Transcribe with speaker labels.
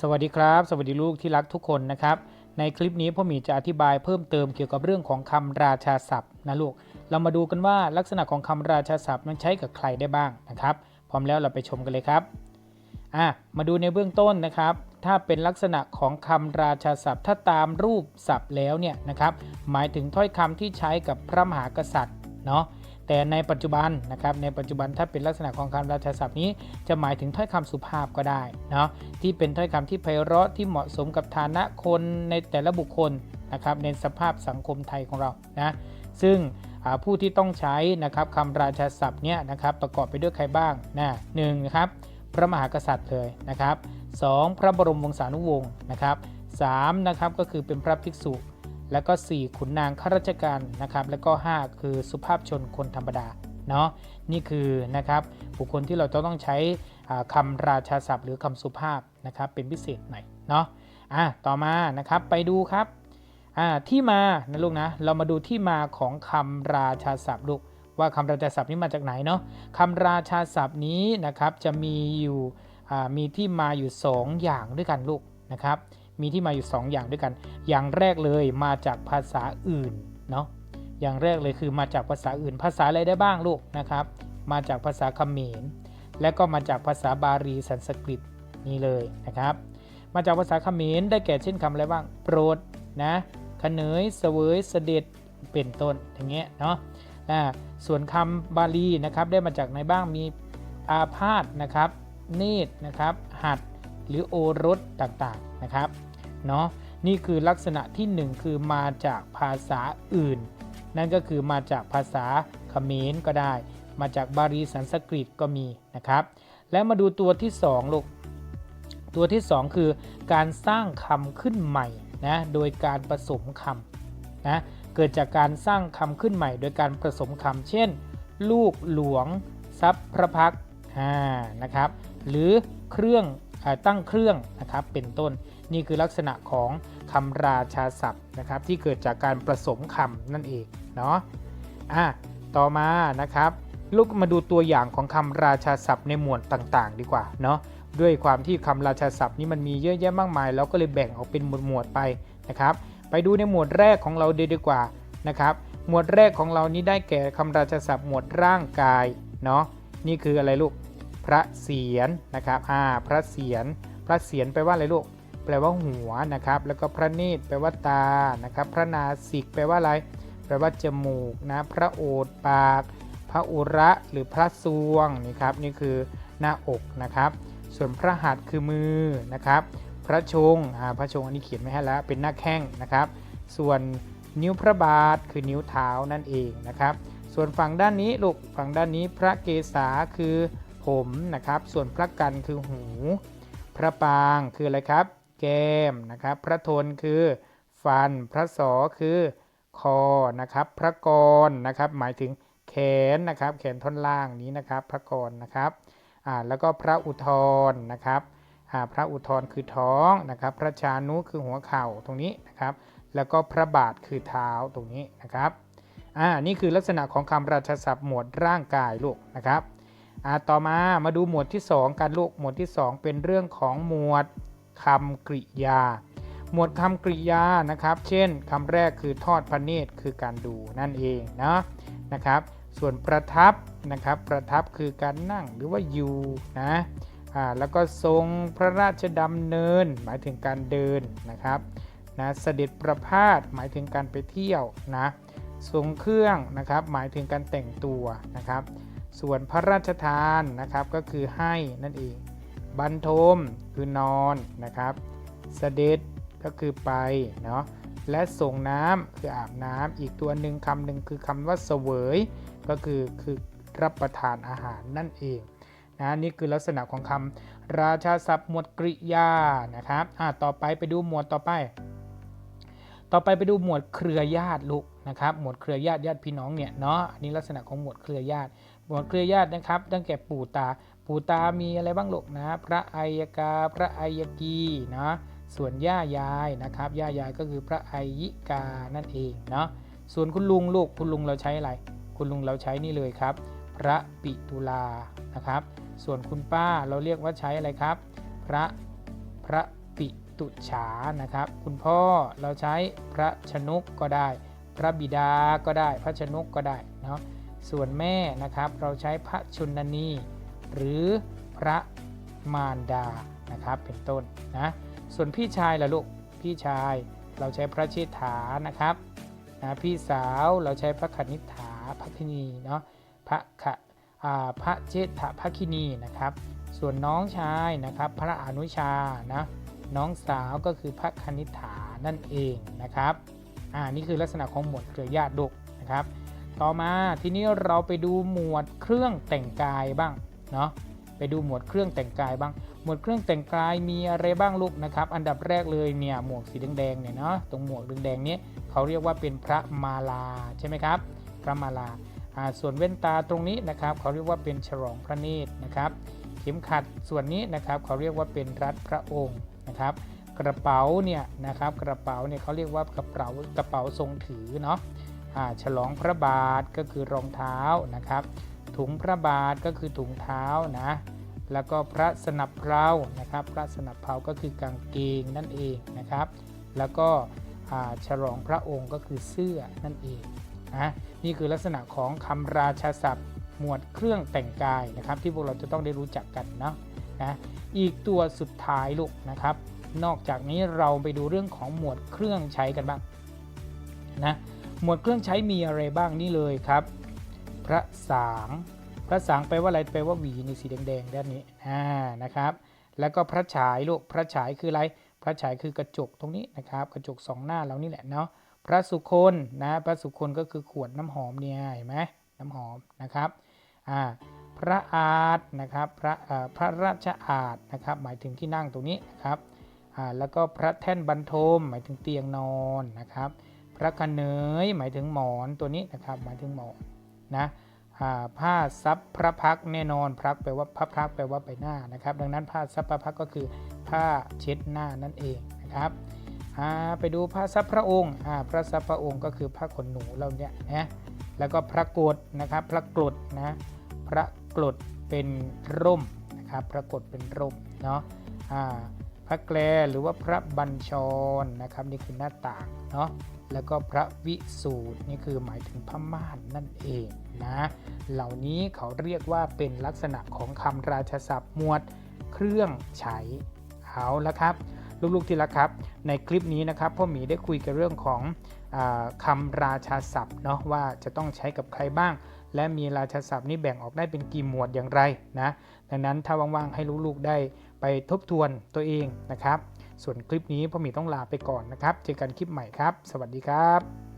Speaker 1: สวัสดีครับ สวัสดีลูกที่รักทุกคนนะครับ ในคลิปนี้พ่อหมีจะอธิบายเพิ่มเติมเกี่ยวกับเรื่องของคำราชาศัพท์นะลูก เรามาดูกันว่าลักษณะของคำราชาศัพท์นั้นใช้กับใครได้บ้างนะครับ พร้อมแล้วเราไปชมกันเลยครับอะมาดูในเบื้องต้นนะครับ ถ้าเป็นลักษณะของคำราชาศัพท์ ถ้าตามรูปศัพท์แล้วเนี่ยนะครับ หมายถึงถ้อยคำที่ใช้กับพระมหากษัตริย์เนาะ แต่ในปัจจุบันนะครับในปัจจุบันถ้าเป็นลักษณะของคำราชาศัพท์นี้ จะหมายถึงถ้อยคำสุภาพก็ได้เนาะที่เป็นถ้อยคำที่ไพเราะที่เหมาะสมกับฐานะคนในแต่ละบุคคลนะครับในสภาพสังคมไทยของเรานะซึ่งผู้ที่ต้องใช้นะครับคำราชาศัพท์เนี่ยนะครับประกอบไปด้วยใครบ้างนะหนึ่งนะครับพระมหากษัตริย์เลยนะครับสองพระบรมวงศานุวงศ์นะครับสามนะครับก็คือเป็นพระภิกษุ แล้วก็ 4 ขุนนางข้าราชการนะครับแล้วก็ 5 คือสุภาพชนคนธรรมดาเนาะนี่คือนะครับบุคคลที่เราจะต้องใช้อ่าคำราชาศัพท์หรือคำสุภาพนะครับเป็นพิเศษหน่อยเนาะอะต่อมานะครับไปดูครับอ่าที่มานะลูกนะเรามาดูที่มาของคำราชาศัพท์ลูกว่าคำราชาศัพท์นี้มาจากไหนเนาะคำราชาศัพท์นี้นะครับจะมีอยู่มีที่มาอยู่ 2 อย่างด้วยกันลูกนะครับ มีที่มาอยู่ 2 อย่างด้วยกัน อย่างแรกเลยมาจากภาษาอื่นเนาะอย่างแรกเลยคือมาจากภาษาอื่น ภาษาอะไรได้บ้างลูกนะครับ มาจากภาษาเขมร และก็มาจากภาษาบาลีสันสกฤตนี่เลยนะครับ มาจากภาษาเขมรได้แก่เช่นคำอะไรบ้าง โปรดนะขเนยเสวยเสด็จเป็นต้นอย่างเงี้ยเนาะอ่าส่วนคำบาลีนะครับได้มาจากไหนบ้างมีอาพาธนะครับเนตรนะครับหัด หรือโอรสต่างๆนะครับเนาะนี่คือลักษณะที่ 1 คือมาจากภาษาอื่น นั่นก็คือมาจากภาษาเขมรก็ได้ มาจากบาลีสันสกฤตก็มีนะครับ แล้วมาดูตัวที่2ลูกตัวที่ 2 คือการสร้างคำขึ้นใหม่นะโดยการผสมคำนะเกิดจากการสร้างคำขึ้นใหม่ โดยการผสมคำเช่น ลูกหลวงทรัพย์พระพักตร์อ่านะครับ หรือเครื่อง ตั้งเครื่องนะครับเป็นต้นนี่คือลักษณะของคำราชาศัพท์นะครับที่เกิดจากการผสมคำนั่นเองเนาะอะต่อมานะครับลูกมาดูตัวอย่างของคำราชาศัพท์ในหมวดต่างๆ ดีกว่าเนาะด้วยความที่คำราชาศัพท์นี้มันมีเยอะแยะมากมาย เราก็เลยแบ่งออกเป็นหมวดหมวดๆไปนะครับไปดูในหมวดแรกของเราดีดีกว่านะครับหมวดแรกของเรานี้ได้แก่คำราชาศัพท์หมวดร่างกายเนาะนี่คืออะไรลูก พระเศียรนะครับอ่าพระเศียรพระเศียรแปลว่าอะไรลูกแปลว่าหัวนะครับ แล้วก็พระเนตรแปลว่าตานะครับ พระนาสิกแปลว่าอะไร แปลว่าจมูกนะ พระโอษปาก พระอุระหรือพระซวงนี่ครับ นี่คือหน้าอกนะครับ ส่วนพระหัตถ์คือมือนะครับ พระชงอ่าพระชงอันนี้เขียนไม่ให้แล้ว เป็นหน้าแข้งนะครับ ส่วนนิ้วพระบาทคือนิ้วเท้านั่นเองนะครับ ส่วนฝั่งด้านนี้ลูกฝั่งด้านนี้พระเกศาคือ ผมนะครับ ส่วนพระกันคือหู พระปางคืออะไรครับ แก้มนะครับ พระทนคือฟัน พระสอคือคอนะครับ พระกรนะครับ หมายถึงแขนนะครับ แขนท่อนล่างนี้นะครับ พระกรนะครับอ่าแล้วก็พระอุทธรนะครับอ่าพระอุทธรคือท้องนะครับ พระชานุคือหัวเข่าตรงนี้นะครับ แล้วก็พระบาทคือเท้าตรงนี้นะครับอ่านี่คือลักษณะของคำราชศัพท์หมวดร่างกายลูกนะครับ ต่อมามาดูหมวดที่ 2กันลูกหมวดที่ 2 เป็นเรื่องของหมวดคำกริยา หมวดคำกริยานะครับ เช่นคำแรกคือทอดพระเนตรคือการดูนั่นเองนะนะครับ ส่วนประทับนะครับประทับคือการนั่งหรือว่าอยู่นะอ่าแล้วก็ทรงพระราชดำเนิน หมายถึงการเดินนะครับนะเสด็จประพาสหมายถึงการไปเที่ยวนะทรงเครื่องนะครับ หมายถึงการแต่งตัวนะครับ ส่วนพระราชทานนะครับก็คือให้นั่นเอง บรรทมคือนอนนะครับ เสด็จก็คือไปเนาะ และส่งน้ำคืออาบน้ำอีกตัวหนึ่งคำหนึ่งคือคำว่าเสวยก็คือคือรับประทานอาหารนั่นเองนะนี่คือลักษณะของคำราชาศัพท์หมวดกริยานะครับอ่าต่อไปไปดูหมวดต่อไป ต่อไปไปดูหมวดเครือญาติลูกนะครับ หมวดเครือญาติญาติพี่น้องเนี่ยเนาะอันนี้ลักษณะของหมวดเครือญาติ หมวดเครือญาตินะครับ ตั้งแต่ปู่ตา ปู่ตามีอะไรบ้างลูกนะ พระอัยกา พระอัยกีนะส่วนย่ายายนะครับ ย่ายายก็คือพระอัยยิกานั่นเองเนาะส่วนคุณลุงลูกคุณลุงเราใช้อะไร คุณลุงเราใช้นี่เลยครับ พระปิตุลานะครับ ส่วนคุณป้าเราเรียกว่าใช้อะไรครับ พระพระปิตุฉานะครับ คุณพ่อเราใช้พระชนกก็ได้ พระบิดาก็ได้ พระชนกก็ได้เนาะ ส่วนแม่นะครับเราใช้พระชุนนี หรือพระมารดานะครับเป็นต้นนะส่วนพี่ชายล่ะลูกพี่ชายเราใช้พระเชษฐานะครับนะพี่สาวเราใช้พระคณิษฐาพระคินีเนาะพระขะอ่าพระเชษฐาพระคินีนะครับ ส่วนน้องชายนะครับพระอนุชานะน้องสาวก็คือพระคณิษฐานั่นเองนะครับอ่านี่คือลักษณะของหมวดเครือญาติลูกนะครับ ต่อมาทีนี้เราไปดูหมวดเครื่องแต่งกายบ้างเนาะไปดูหมวดเครื่องแต่งกายบ้าง หมวดเครื่องแต่งกายมีอะไรบ้างลูกนะครับ อันดับแรกเลยเนี่ยหมวกสีแดงๆเนี่ยเนาะตรงหมวกแดงๆนี้เขาเรียกว่าเป็นพระมาลาใช่ไหมครับ พระมาลาส่วนแว่นตาตรงนี้นะครับ เขาเรียกว่าเป็นฉลองพระเนตรนะครับ เข็มขัดส่วนนี้นะครับ เขาเรียกว่าเป็นรัดพระองค์นะครับ กระเป๋าเนี่ยนะครับกระเป๋าเนี่ยเขาเรียกว่ากระเป๋ากระเป๋าทรงถือเนาะ ฉลองพระบาทก็คือรองเท้านะครับ ถุงพระบาทก็คือถุงเท้านะแล้วก็พระสนับเพลานะครับ พระสนับเพลาก็คือกางเกงนั่นเองนะครับ แล้วก็อาฉลองพระองค์ก็คือเสื้อนั่นเองนะนี่คือลักษณะของคำราชาศัพท์ หมวดเครื่องแต่งกายนะครับ ที่พวกเราจะต้องได้รู้จักกันเนาะนะอีกตัวสุดท้ายลูกนะครับ นอกจากนี้เราไปดูเรื่องของหมวดเครื่องใช้กันบ้างนะ หมวดเครื่องใช้มีอะไรบ้างนี่เลยครับ พระสางพระสางแปลว่าอะไรแปลว่าหวีในสีแดงๆด้านนี้อ่านะครับ แล้วก็พระฉายลูกพระฉายคืออะไร พระฉายคือกระจกตรงนี้นะครับ กระจกสองหน้าเรานี่แหละเนาะพระสุคนนะพระสุคนก็คือขวดน้ำหอมเนี่ยเห็นไหมน้ำหอมนะครับอ่าพระอาจนะครับพระพระราชอาจนะครับหมายถึงที่นั่งตรงนี้นะครับอ่าแล้วก็พระแท่นบรรทมหมายถึงเตียงนอนนะครับ พระคะเนยหมายถึงหมอนตัวนี้นะครับหมายถึงหมอนนะผ้าซับพระพักแน่นอนพระแปลว่าพระพักแปลว่าใบหน้านะครับ ดังนั้นผ้าซับพระพักก็คือผ้าเช็ดหน้านั่นเองนะครับไปดูพระซับพระองค์พระซับพระองค์ก็คือผ้าขนหนูเราเนี่ยนะแล้วก็พระกฏนะครับพระกฏนะพระกฏเป็นร่มนะครับพระกฏเป็นร่มเนาะพระแกลหรือว่าพระบัญชรนะครับนี่คือหน้าต่างเนาะ แล้วก็พระวิสูตรนี่คือหมายถึงพม่านนั่นเองนะ เหล่านี้เขาเรียกว่าเป็นลักษณะของคำราชศัพท์หมวดเครื่องใช้เอาละครับ ลูกๆที่รักครับ ในคลิปนี้นะครับพ่อหมีได้คุยกันเรื่องของอคำราชาศัพท์เนาะว่าจะต้องใช้กับใครบ้าง และมีราชาศัพท์นี่แบ่งออกได้เป็นกี่หมวดอย่างไรนะดังนั้นถ้าว่างๆให้ลูกๆได้ไปทบทวนตัวเองนะครับ ส่วนคลิปนี้พ่อหมีต้องลาไปก่อนนะครับ เจอกันคลิปใหม่ครับ สวัสดีครับ